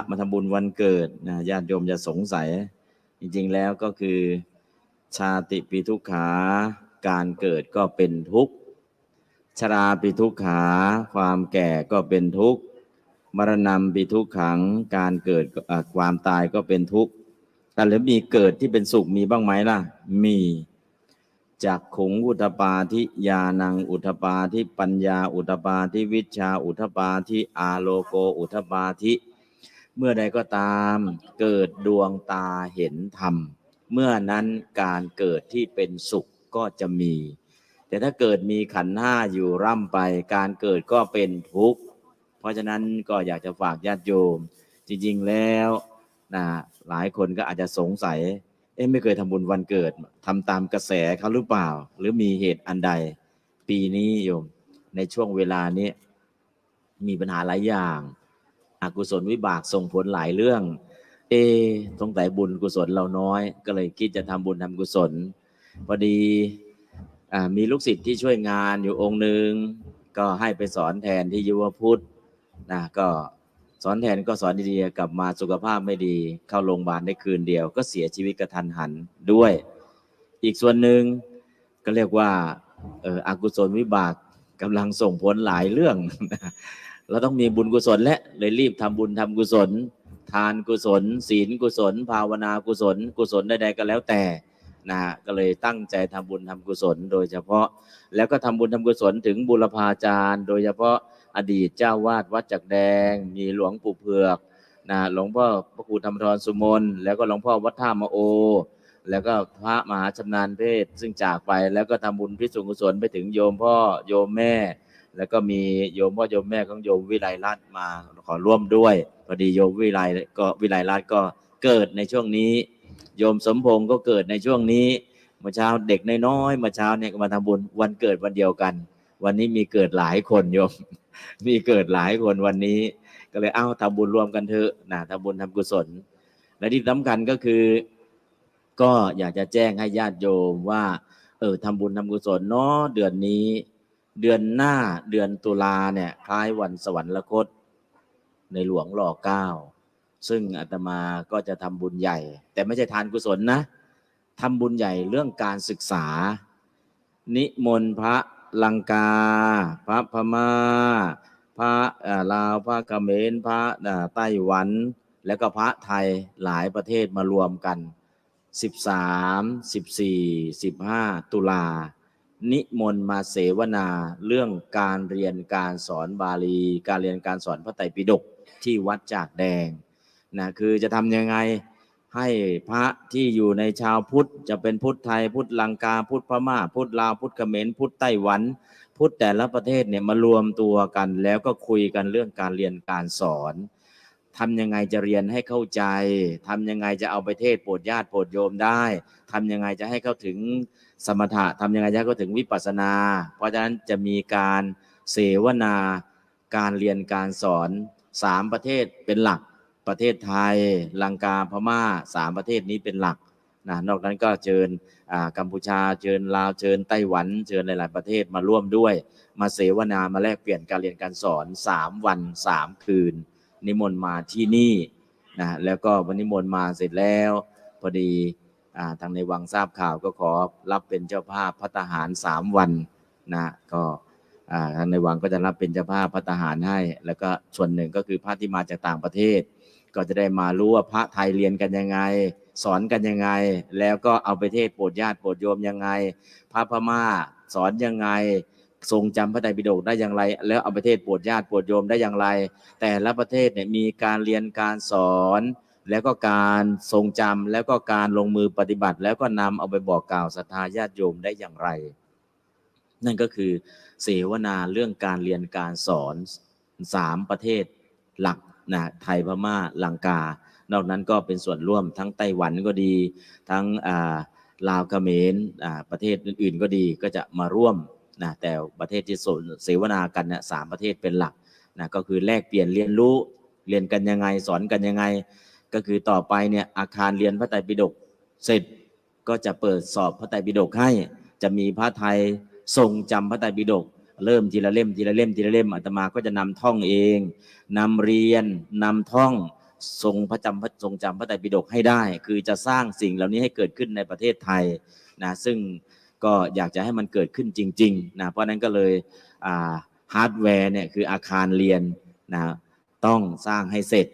ระมาทำบุญวันเกิดนะญาติโยมจะสงสัย จริงๆแล้วก็คือ ชาติปีทุกขา การเกิดก็เป็นทุกข์ชราปีทุกขา ความแก่ก็เป็นทุกข์มรณะปีทุกขัง การเกิดความตายก็เป็นทุกข์แต่หรือมีเกิดที่เป็นสุขมีบ้างไหมล่ะ มีจากขงอุทปาทิยานังอุทปาทิปัญญาอุทปาทิวิชชาอุทปาทิอาโลโกอุทปาทิ เมื่อใดก็ตามเกิดดวงตาเห็นธรรม เมื่อนั้นการเกิดที่เป็นสุขก็จะมี แต่ถ้าเกิดมีขันธ์ห้าอยู่ร่ำไป การเกิดก็เป็นทุกข์ เพราะฉะนั้นก็อยากจะฝากญาติโยม จริงๆแล้วนะหลายคนก็อาจจะสงสัย เอ๊ะไม่เคยทำบุญวันเกิดทำตามกระแสเขาหรือเปล่า หรือมีเหตุอันใด ปีนี้โยมในช่วงเวลานี้มีปัญหาหลายอย่าง อกุศลวิบากส่งผลหลายเรื่อง เอะสงสัยบุญกุศลเราน้อย ก็เลยคิดจะทำบุญทำกุศล พอดีอมีลูกศิษย์ที่ช่วยงานอยู่องค์หนึ่งก็ให้ไปสอนแทนที่ยุวพุทธนะก็สอนแทนก็สอนดีๆกลับมาสุขภาพไม่ดีเข้าโรงพยาบาลได้คืนเดียว ก็เสียชีวิตกระทันหันด้วย อีกส่วนหนึ่งก็เรียกว่าอออกุศลวิบากกำลังส่งผลหลายเรื่อง เราต้องมีบุญกุศลและเลยรีบทำบุญทำกุศล ทานกุศล ศีลกุศล ภาวนากุศล กุศลใดๆก็แล้วแต่นะฮะก็เลยตั้งใจทำบุญทำกุศล โดยเฉพาะแล้วก็ทำบุญทำกุศลถึงบุรพาจารย์ โดยเฉพาะอดีตเจ้าวาดวัดจักแดง มีหลวงปู่เผือกนะหลวงพ่อพระครูธรรมทรสุมนแล้วก็หลวงพ่อวัดท่ามะโอ แล้วก็พระมหาชำนาญเพศซึ่งจากไปแล้วก็ทำบุญพิสุกุศลไปถึงโยมพ่อโยมแม่ แล้วก็มีโยมพ่อโยมแม่ของโยมวิไลรัตน์มาขอร่วมด้วยพอดีโยมวิไลก็วิไลรัตน์ก็เกิดในช่วงนี้ โยมสมพงศ์ก็เกิดในช่วงนี้เมื่อเช้าเด็กน้อยๆเมื่อเช้าเนี่ยก็มาทำบุญวันเกิดวันเดียวกัน วันนี้มีเกิดหลายคนโยม มีเกิดหลายคนวันนี้ ก็เลยเอ้าทำบุญรวมกันเถอะนะทำบุญทำกุศล และที่สำคัญก็คือ ก็อยากจะแจ้งให้ญาติโยมว่า เออทำบุญทำกุศลเนาะเดือนนี้ เดือนหน้าเดือนตุลาเนี่ยคล้ายวันสวรรคต ในหลวงรอเก้าซึ่งอาตมาก็จะทำบุญใหญ่ แต่ไม่ใช่ทานกุศลนะทำบุญใหญ่เรื่องการศึกษา นิมนต์พระลังกา พระพม่า พระลาวพระกเมรพระไต้หวัน แล้วก็พระไทยหลายประเทศมารวมกัน 13 14 15 ตุลา นิมนต์มาเสวนาเรื่องการเรียนการสอนบาลี การเรียนการสอนพระไตรปิฎกที่วัดจากแดงนะคือจะทำยังไงให้พระที่อยู่ในชาวพุทธ จะเป็นพุทธไทยพุทธลังกาพุทธพม่า พุทธลาวพุทธเขมรพุทธไต้หวัน พุทธแต่ละประเทศเนี่ยมารวมตัวกัน แล้วก็คุยกันเรื่องการเรียนการสอน ทำยังไงจะเรียนให้เข้าใจ ทำยังไงจะเอาไปเทศโปรดญาติโปรดโยมได้ ทำยังไงจะให้เข้าถึงสมถะทำยังไงจะเข้าถึงวิปัสสนา เพราะฉะนั้นจะมีการเสวนา การเรียนการสอนสามประเทศเป็นหลัก ประเทศไทย ลังกา พม่าสามประเทศนี้เป็นหลักนะนอกนั้นก็เชิญกัมพูชา เชิญลาว เชิญไต้หวัน เชิญหลาย ๆ ประเทศมาร่วมด้วย มาเสวนา มาแลกเปลี่ยนการเรียนการสอนสามวันสามคืน นิมนต์มาที่นี่นะแล้วก็วันนิมนต์มาเสร็จแล้วพอดีอทางในวังทราบข่าวก็ขอรับเป็นเจ้าภาพพัตหารสามวันนะก็ทางในวังก็จะรับเป็นเจ้าภาพพัตหารให้ แล้วก็ส่วนหนึ่งก็คือพระที่มาจากต่างประเทศ ก็จะได้มารู้ว่าพระไทยเรียนกันยังไง สอนกันยังไง แล้วก็เอาไปเทศโปรดญาติโปรดโยมยังไง พระพม่าสอนยังไง ทรงจำพระไตรปิฎกได้อย่างไร แล้วเอาไปเทศโปรดญาติโปรดโยมได้อย่างไร แต่ละประเทศเนี่ยมีการเรียนการสอน แล้วก็การทรงจำแล้วก็การลงมือปฏิบัติ แล้วก็นำเอาไปบอกกล่าวศรัทธาญาติโยมได้อย่างไร นั่นก็คือเสวนาเรื่องการเรียนการสอนสามประเทศหลักนะไทยพม่าลังกา นอกนั้นก็เป็นส่วนร่วมทั้งไต้หวันก็ดี ทั้งลาวเขมรประเทศอื่น ๆ ก็ดีก็จะมาร่วม นะแต่ประเทศที่สนเสวนากันเนี่ยสามประเทศเป็นหลักนะก็คือแลกเปลี่ยนเรียนรู้เรียนกันยังไงสอนกันยังไง ก็คือต่อไปเนี่ยอาคารเรียนพระไตรปิฎกเสร็จก็จะเปิดสอบพระไตรปิฎกให้ จะมีพระไทยทรงจำพระไตรปิฎกเริ่มทีละเล่มทีละเล่มทีละเล่มอาตมาก็จะนำท่องเองนำเรียนนำท่องทรงพระจำพระทรงจำพระไตรปิฎกให้ได้ คือจะสร้างสิ่งเหล่านี้ให้เกิดขึ้นในประเทศไทยนะซึ่ง ก็อยากจะให้มันเกิดขึ้นจริงๆนะเพราะนั้นก็เลยฮาร์ดแวร์เนี่ยคืออาคารเรียนนะต้องสร้างให้เสร็จ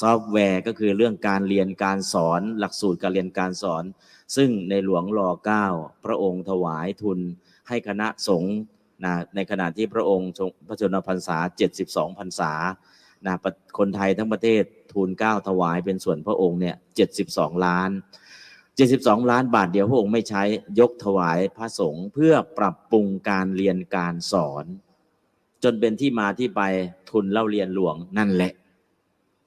ซอฟต์แวร์ก็คือเรื่องการเรียนการสอนหลักสูตรการเรียนการสอน ซึ่งในหลวงรอเก้าพระองค์ถวายทุนให้คณะสงฆ์นะในขณะที่พระองค์พระชนมพรรษา 72พรรษานะคนไทยทั้งประเทศทูลเก้าถวายเป็นส่วนพระองค์เนี่ย 72 ล้าน 72 ล้านบาทเดียวพระองค์ไม่ใช้ยกถวายพระสงฆ์เพื่อปรับปรุงการเรียนการสอน จนเป็นที่มาที่ไปทุนเล่าเรียนหลวงนั่นแหละ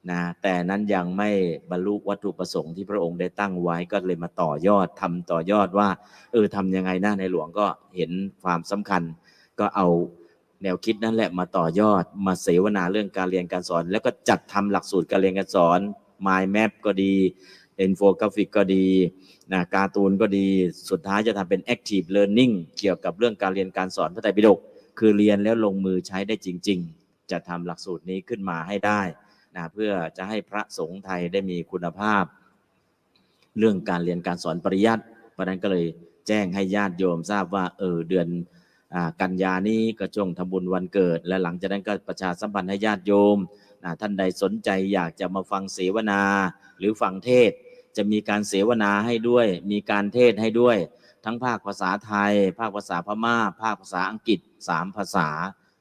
นะแต่นั้นยังไม่บรรลุวัตถุประสงค์ที่พระองค์ได้ตั้งไว้ก็เลยมาต่อยอดทำต่อยอดว่า เออทำยังไงนะในหลวงก็เห็นความสำคัญ ก็เอาแนวคิดนั่นแหละมาต่อยอดมาเสวนาเรื่องการเรียนการสอน แล้วก็จัดทำหลักสูตรการเรียนการสอน Mind Map ก็ดี อินโฟกราฟิกก็ดีนะการ์ตูนก็ดีสุดท้ายจะทำเป็น Active Learning เกี่ยวกับเรื่องการเรียนการสอนพระไตรปิฎกคือเรียนแล้วลงมือใช้ได้จริง ๆ จะทำหลักสูตรนี้ขึ้นมาให้ได้นะเพื่อจะให้พระสงฆ์ไทยได้มีคุณภาพ เรื่องการเรียนการสอนปริยัติเพราะนั้นก็เลยแจ้งให้ญาติโยมทราบว่าเออเดือนกันยานี้ก็จงทำบุญวันเกิด และหลังจากนั้นก็ประชาสัมพันธ์ให้ญาติโยมท่านใดสนใจอยากจะมาฟังเสวนาหรือฟังเทศ จะมีการเสวนาให้ด้วย มีการเทศให้ด้วย ทั้งภาคภาษาไทย ภาคภาษาพม่า ภาคภาษาอังกฤษสามภาษา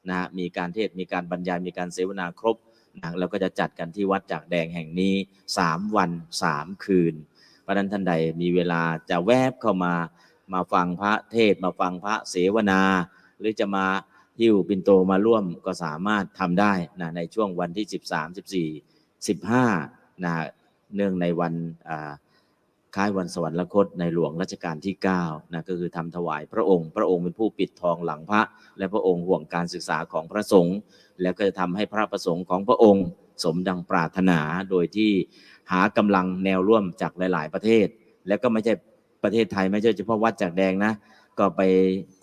นะมีการเทศมีการบรรยายมีการเสวนาครบนะแล้วก็จะจัดกันที่วัดจากแดงแห่งนี้สามวันสามคืนพระนั้นท่านใดมีเวลาจะแวบเข้ามามาฟังพระเทศมาฟังพระเสวนา หรือจะมาหิ้วปินโตมาร่วมก็สามารถทำได้นะในช่วงวันที่ 13 14 15นะ เนื่องในวันคล้ายวันสวรรคตในหลวงรัชกาลที่9นะก็คือทำถวายพระองค์ พระองค์เป็นผู้ปิดทองหลังพระ และพระองค์ห่วงการศึกษาของพระสงฆ์แล้วก็จะทำให้พระประสงค์ของพระองค์ สมดังปรารถนาโดยที่หากำลังแนวร่วมจากหลาย ๆ ประเทศ แล้วก็ไม่ใช่ประเทศไทยไม่ใช่เฉพาะวัดจากแดงนะ ก็ไป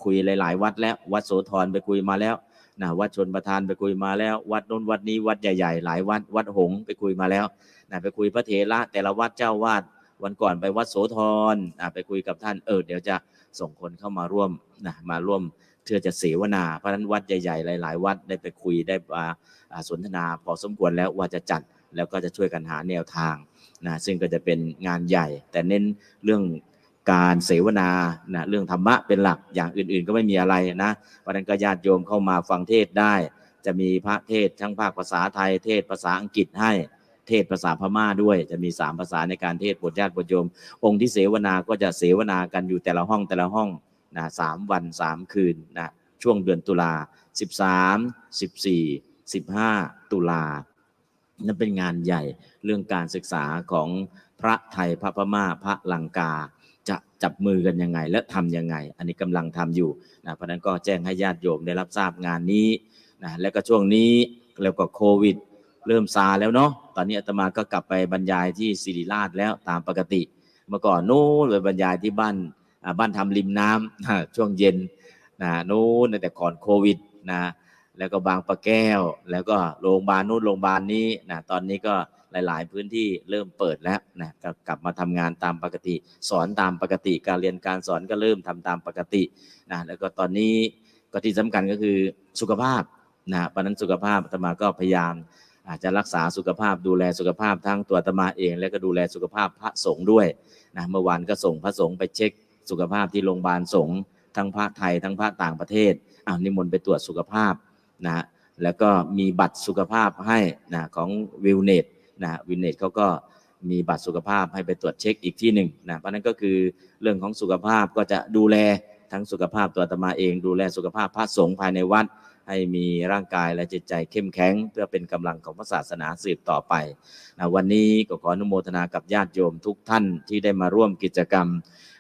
คุยหลาย ๆ วัดแล้ววัดโสธรไปคุยมาแล้ว นะวัดชนประธานไปคุยมาแล้ว วัดน้นวัดนี้วัดใหญ่ๆ หลายวัดวัดหงไปคุยมาแล้วนะไปคุยพระเถระแต่ละวัดเจ้าวาดวันก่อนไปวัดโสธรไปคุยกับท่านเออเดี๋ยวจะส่งคนเข้ามาร่วมนะมาร่วมเพื่อจะเสวนา เพราะฉะนั้นวัดใหญ่ๆ หลาย ๆ วัดได้ไปคุยได้มาสนทนา พอสมควรแล้วว่าจะจัดแล้วก็จะช่วยกันหาแนวทางนะซึ่งก็จะเป็นงานใหญ่ แต่เน้นเรื่อง การเสวนานะเรื่องธรรมะเป็นหลักอย่างอื่นๆ ก็ไม่มีอะไรนะเพราะนั้นก็ญาติโยมเข้ามาฟังเทศได้ จะมีพระเทศทั้งภาคภาษาไทย เทศภาษาอังกฤษให้เทศภาษาพม่าด้วยจะมีสามภาษาในการเทศบทญาติบทโยม องค์ที่เสวนาก็จะเสวนากันอยู่แต่ละห้องแต่ละห้องนะสามวันสามคืนนะช่วงเดือนตุลาสิบสามสิบสี่สิบห้าตุลานั่นเป็นงานใหญ่เรื่องการศึกษาของพระไทยพระพม่าพระลังกา จะจับมือกันยังไง และทํำยังไง อันนี้กำลังทำอยู่นะเพราะนั้นก็แจ้งให้ญาติโยมได้รับทราบงานนี้นะและก็ช่วงนี้แล้วก็โควิด เริ่มซาแล้วเนาะตอนนี้อาตมาก็กลับไปบรรยายที่ศิริราชแล้วตามปกติ เมื่อก่อนโน้นไปบรรยายที่บ้านบ้านทำริมน้ำช่วงเย็นนะโน้นแต่ก่อนโควิดนะแล้วก็บางปะแก้ว แล้วก็โรงพยาบาลนู้นโรงพยาบาลนี้นะตอนนี้ก็ หลาย ๆ พื้นที่เริ่มเปิดแล้วนะกกลับมาทำงานตามปกติ สอนตามปกติ การเรียนการสอนก็เริ่มทำตามปกตินะแล้วก็ตอนนี้ก็ที่สำคัญก็คือสุขภาพนะเพราะนั้นสุขภาพอาตมาก็พยายามอาจจะรักษาสุขภาพดูแลสุขภาพทั้งตัวตมาเอง และก็ดูแลสุขภาพพระสงฆ์ด้วยนะเมื่อวานก็ส่งพระสงฆ์ไปเช็คสุขภาพที่โรงพยาบาลสงฆ์ทั้งพระไทยทั้งพระต่างประเทศอ้าวนิมนต์ไปตรวจสุขภาพนะแล้วก็มีบัตรสุขภาพให้นะของวิวเน็ต นะวิวเน็ตเขาก็มีบัตรสุขภาพให้ไปตรวจเช็คอีกที่หนึ่งนะเพราะนั้นก็คือเรื่องของสุขภาพก็จะดูแลทั้งสุขภาพตัวอาตมาเอง ดูแลสุขภาพพระสงฆ์ภายในวัด ให้มีร่างกายและจิตใจเข้มแข็ง เพื่อเป็นกำลังของพระศาสนาสืบต่อไปนะวันนี้ก็ขออนุโมทนากับญาติโยมทุกท่านที่ได้มาร่วมกิจกรรม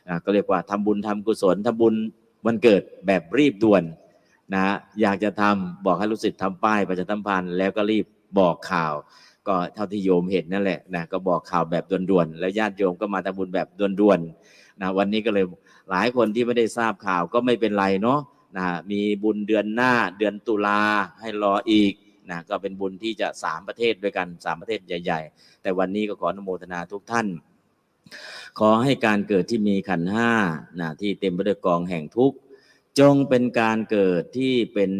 นะก็เรียกว่าทำบุญทำกุศลทำบุญวันเกิดแบบรีบด่วนนะอยากจะทำบอกให้ลูกศิษย์ทำป้ายประชาสัมพันธ์แล้วก็รีบบอกข่าว ก็เท่าที่โยมเห็นนั่นแหละนะก็บอกข่าวแบบด่วนๆแล้วญาติโยมก็มาทำบุญแบบด่วนๆนะวันนี้ก็เลยหลายคนที่ไม่ได้ทราบข่าวก็ไม่เป็นไรเนาะนะมีบุญเดือนหน้าเดือนตุลาให้รออีกนะก็เป็นบุญที่จะสามประเทศด้วยกันสามประเทศใหญ่ ๆ แต่วันนี้ก็ขออนุโมทนาทุกท่าน ขอให้การเกิดที่มีขันห้านะที่เต็มไปด้วยกองแห่งทุกข์จงเป็นการเกิดที่เป็น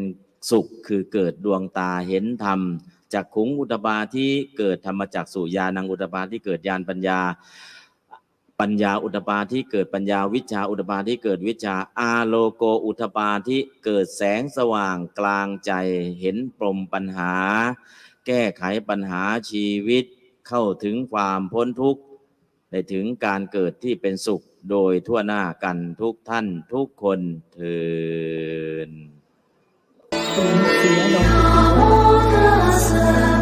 สุขคือเกิดดวงตาเห็นธรรม จากขุงอุตบาที่เกิดธรรมจักสุญาณังอุตบาที่เกิดญาณปัญญา ปัญญาอุตบาที่เกิดปัญญาวิชาอุตบาที่เกิดวิชาอาโลโกอุตบาที่เกิดแสงสว่างกลางใจเห็นปรมปัญหา แก้ไขปัญหาชีวิตเข้าถึงความพ้นทุกข์ได้ถึงการเกิดที่เป็นสุขโดยทั่วหน้ากันทุกท่านทุกคนเทิน เ